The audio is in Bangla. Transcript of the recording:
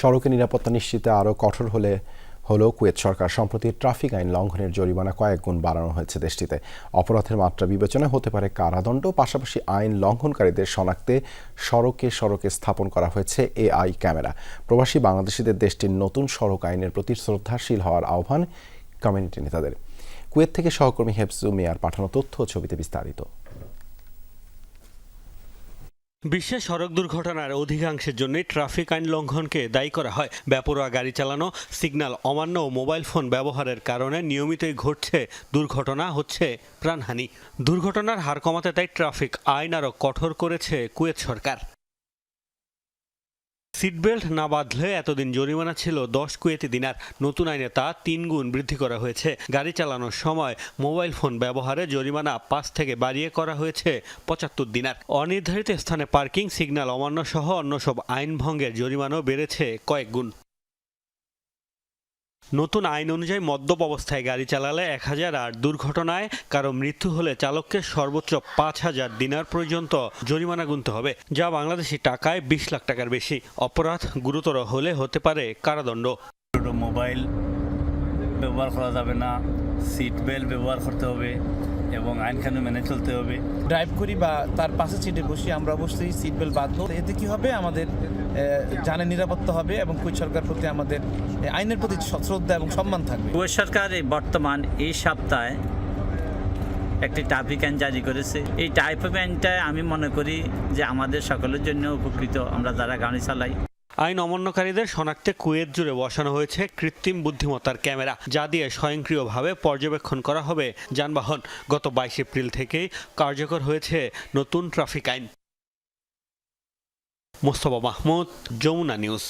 সড়কে নিরাপত্তা নিশ্চিতে আরও কঠোর হলে হলেও কুয়েত সরকার। সম্প্রতি ট্রাফিক আইন লঙ্ঘনের জরিমানা কয়েক গুণ বাড়ানো হয়েছে দেশটিতে। অপরাধের মাত্রা বিবেচনা হতে পারে কারাদণ্ড, পাশাপাশি আইন লঙ্ঘনকারীদের শনাক্তে সড়কে সড়কে স্থাপন করা হয়েছে এআই ক্যামেরা। প্রবাসী বাংলাদেশিদের দেশটির নতুন সড়ক আইনের প্রতি শ্রদ্ধাশীল হওয়ার আহ্বান কমিউনিটি নেতাদের। কুয়েত থেকে সহকর্মী হেফজু মেয়ার পাঠানো তথ্য ছবিতে বিস্তারিত। বিশ্বে সড়ক দুর্ঘটনার অধিকাংশের জন্য ট্রাফিক আইন লঙ্ঘনকে দায়ী করা হয়। বেপরোয়া গাড়ি চালানো, সিগন্যাল অমান্য ও মোবাইল ফোন ব্যবহারের কারণে নিয়মিতই ঘটছে দুর্ঘটনা, হচ্ছে প্রাণহানি। দুর্ঘটনার হার কমাতে তাই ট্রাফিক আইন আরও কঠোর করেছে কুয়েত সরকার। সিটবেল্ট না বাঁধলে এতদিন জরিমানা ছিল দশ কুয়েতি দিনার। নতুন আইনে তা তিন গুণ বৃদ্ধি করা হয়েছে। গাড়ি চালানোর সময় মোবাইল ফোন ব্যবহারে জরিমানা পাঁচ থেকে বাড়িয়ে করা হয়েছে পঁচাত্তর দিনার। অনির্ধারিত স্থানে পার্কিং, সিগন্যাল অমান্য সহ অন্য সব আইন ভঙ্গের জরিমানাও বেড়েছে কয়েক গুণ। নতুন আইন অনুযায়ী মদ্যপ অবস্থায় গাড়ি চালালে এক হাজার আর দুর্ঘটনায় কারও মৃত্যু হলে চালককে সর্বোচ্চ পাঁচ হাজার দিনার পর্যন্ত জরিমানা গুনতে হবে, যা বাংলাদেশি টাকায় বিশ লাখ টাকার বেশি। অপরাধ গুরুতর হলে হতে পারে কারাদণ্ড। মোবাইল ব্যবহার করা যাবে না, সিট বেল্ট ব্যবহার করতে হবে। এবং আইন কানুন মেনে চলতে হবে। ড্রাইভ করি বা তার পাশে সিটে বসি আমরা অবশ্যই সিট বেল্ট বাঁধবো এতে কি হবে? আমাদের জানের নিরাপত্তা হবে এবং কুইত সরকার প্রতি আমাদের আইনের প্রতি শ্রদ্ধা এবং সম্মান থাকবে। কুয়েত সরকার বর্তমান এই সপ্তাহে একটি ট্রাফিক আইন জারি করেছে। এই ট্রাফিক আইনটা আমি মনে করি যে আমাদের সকলের জন্য উপকৃত। আমরা যারা গাড়ি চালাই আইন অমান্যকারীদের শনাক্তে কুয়েত জুড়ে বসানো হয়েছে কৃত্রিম বুদ্ধিমত্তার ক্যামেরা, যা দিয়ে স্বয়ংক্রিয়ভাবে পর্যবেক্ষণ করা হবে যানবাহন। গত বাইশ এপ্রিল থেকেই কার্যকর হয়েছে নতুন ট্রাফিক আইন। মোস্তফা মাহমুদ, যমুনা নিউজ।